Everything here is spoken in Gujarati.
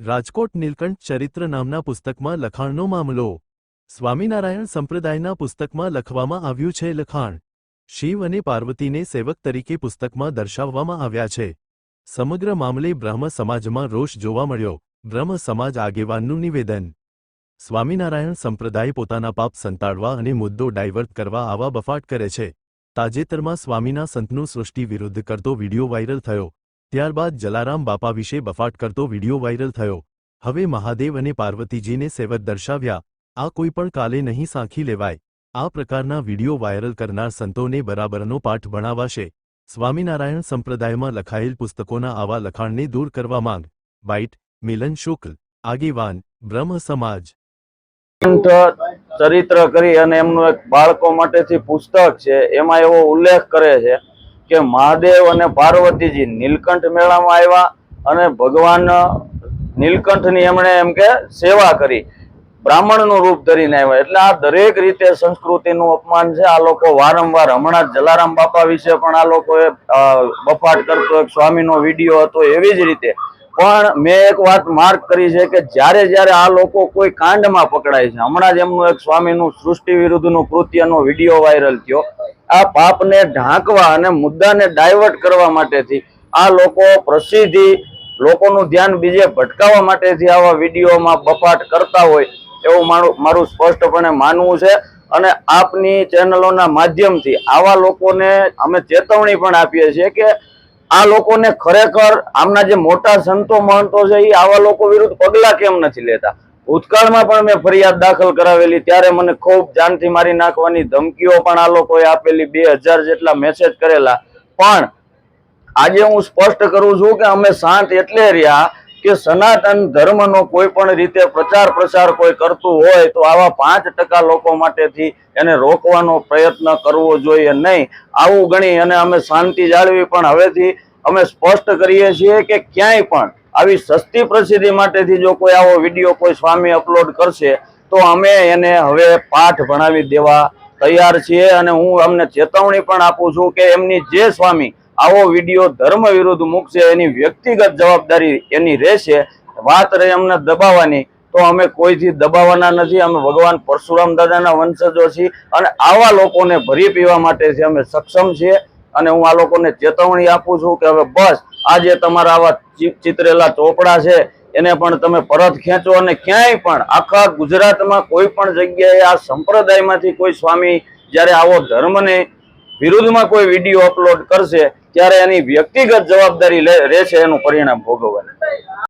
રાજકોટ નીલકંઠ ચરિત્ર નામના પુસ્તકમાં લખાણનો મામલો. સ્વામિનારાયણ સંપ્રદાયના પુસ્તકમાં લખવામાં આવ્યું છે લખાણ. શિવ અને પાર્વતીને સેવક તરીકે પુસ્તકમાં દર્શાવવામાં આવ્યા છે. સમગ્ર મામલે બ્રહ્મ સમાજમાં રોષ જોવા મળ્યો. બ્રહ્મ સમાજ આગેવાનનું નિવેદન. સ્વામિનારાયણ સંપ્રદાય પોતાના પાપ સંતાડવા અને મુદ્દો ડાયવર્ટ કરવા આવા બફાટ કરે છે. તાજેતરમાં સ્વામીના સંતનું સૃષ્ટિ વિરુદ્ધ કરતો વિડિયો વાયરલ થયો. ત્યારબાદ જલારામ બાપા વિશે બફાટ કરતો વિડિયો વાયરલ થયો. હવે મહાદેવ અને પાર્વતીજીને સેવક દર્શાવ્યા. આ કોઈ કાલે નહીં સાંખી લેવાય. આ પ્રકારના વિડિયો વાયરલ કરનાર સંતોને બરાબરનો પાઠ ભણાવાશે. સ્વામિનારાયણ સંપ્રદાયમાં લખાયેલ પુસ્તકોના આવા લખાણને દૂર કરવા માંગ. બાઇટ, મિલન શુક્લ, આગેવાન, બ્રહ્મ સમાજ. ચરિત્ર કરી અને એમનું એક બાળકો માટેથી પુસ્તક છે, એમાં એવો ઉલ્લેખ કરે છે. કે મહાદેવ અને પાર્વતીજી નીલકંઠ મેળામાં આવ્યા અને ભગવાન નીલકંઠની એમણે એમ કે સેવા કરી. બ્રાહ્મણનું રૂપ ધરીને આવ્યા. એટલે આ દરેક રીતે સંસ્કૃતિનું અપમાન છે. આ લોકો વારંવાર, હમણાં જલારામ બાપા વિશે પણ આ લોકોએ બફાટ કરતો એક સ્વામીનો વીડિયો હતો એવી જ રીતે. પણ મેં એક વાત માર્ક કરી છે કે જ્યારે જ્યારે આ લોકો કોઈ કાંડમાં પકડાય છે. હમણાં જ એમનું એક સ્વામીનું સૃષ્ટિ વિરુદ્ધનું કૃત્યનો વીડિયો વાયરલ થયો. આ પાપને ઢાંકવા અને મુદ્દાને ડાયવર્ટ કરવા માટેથી આ લોકો પ્રસિદ્ધિ, લોકોનું ધ્યાન બીજે ભટકાવવા માટેથી આવા વિડીયોમાં બફાટ કરતા હોય એવું મારું મારું સ્પષ્ટપણે માનવું છે. અને આપની ચેનલોના માધ્યમથી આવા લોકોને અમે ચેતવણી પણ આપીએ છીએ કે આ લોકોને ખરેખર આમના જે મોટા સંતો મહંતો છે એ આવા લોકો વિરુદ્ધ પગલાં કેમ નથી લેતા? ભૂતકાળમાં પણ મેં ફરિયાદ દાખલ કરાવેલી, ત્યારે મને ખૂબ જાનથી મારી નાખવાની ધમકીઓ પણ આ લોકોએ આપેલી, બે હજાર જેટલા મેસેજ કરેલા. પણ આજે હું સ્પષ્ટ કરું છું કે અમે શાંત એટલે રહ્યા કે સનાતન ધર્મનો કોઈ પણ રીતે પ્રચાર પ્રસાર કોઈ કરતું હોય તો આવા પાંચ ટકા લોકો માટેથી એને રોકવાનો પ્રયત્ન કરવો જોઈએ નહીં. આવું ગણી અને અમે શાંતિ જાળવી પણ હવેથી અમે સ્પષ્ટ કરીએ છીએ કે ક્યાંય પણ આવી સસ્તી પ્રસિદ્ધિ માટેથી જો કોઈ આવો વીડિયો કોઈ સ્વામી અપલોડ કરશે, તો અમે એને હવે પાઠ ભણાવી દેવા તૈયાર છીએ અને હું અમને ચેતવણી પણ આપું છું કે એમની જે સ્વામી આવો વીડિયો ધર્મ વિરુદ્ધ મૂકશે, એની વ્યક્તિગત જવાબદારી એની રહેશે, વાત રહી અમને દબાવવાની, તો અમે કોઈથી દબાવવાના નથી, અમે ભગવાન પરશુરામ દાદાના વંશજો છીએ અને આવા લોકોને ભરી પીવા માટે અમે સક્ષમ છીએ અને હું આ લોકોને ચેતવણી આપું છું કે હવે બસ આજે તમારા આવા ચિતરેલા ચોપડા છે, એને પણ તમે પરત ખેંચો અને ક્યાંય પણ, આખા ગુજરાતમાં કોઈ પણ જગ્યાએ આ સંપ્રદાયમાંથી કોઈ સ્વામી જ્યારે આવો ધર્મને વિરુદ્ધમાં કોઈ વીડિયો અપલોડ કરશે, ત્યારે એની વ્યક્તિગત જવાબદારી રહેશે એનું પરિણામ ભોગવવાનું.